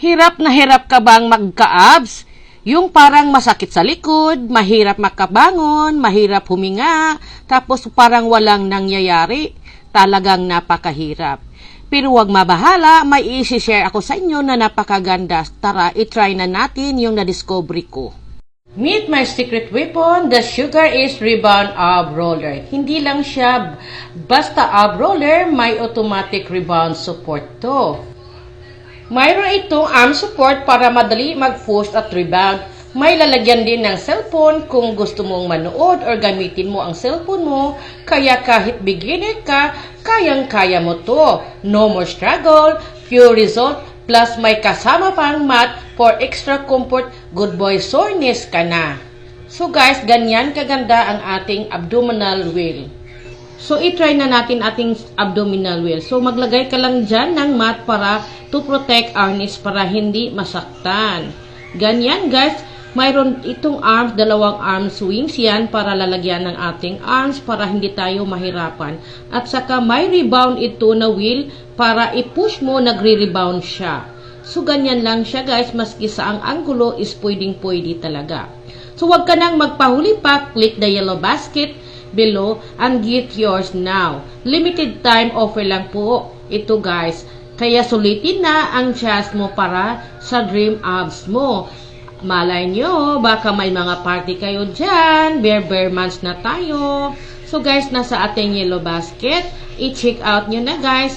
Hirap na hirap ka bang magka-abs? Yung parang masakit sa likod, mahirap makabangon, mahirap huminga, tapos parang walang nangyayari. Talagang napakahirap. Pero wag mabahala, may isi-share ako sa inyo na napakaganda. Tara, itry na natin yung na-discovery ko. Meet my secret weapon, the Sugar is Rebound Ab Roller. Hindi lang siya basta ab roller, may automatic rebound support to. Mayroon itong arm support para madali mag-push at rebound. May lalagyan din ng cellphone kung gusto mong manood or gamitin mo ang cellphone mo. Kaya kahit beginner ka, kayang-kaya mo to. No more struggle, pure result, plus may kasama pang mat for extra comfort, good boy soreness ka na. So guys, ganyan kaganda ang ating abdominal wheel. So, itry na natin ating abdominal wheel. So, maglagay ka lang dyan ng mat para to protect knees para hindi masaktan. Ganyan, guys. Mayroon itong arms, dalawang arm swings yan para lalagyan ng ating arms para hindi tayo mahirapan. At saka may rebound ito na wheel para i-push mo, nagre-rebound siya. So, ganyan lang siya, guys. Maski sa ang anggulo is pwedeng-pwede talaga. So, wag ka nang magpahuli pa. Click the yellow basket below and get yours now. Limited time offer lang po ito guys. Kaya sulitin na ang chance mo para sa dream abs mo. Malay nyo, baka may mga party kayo dyan. Bare bare months na tayo. So guys, nasa ating yellow basket. I-check out nyo na guys.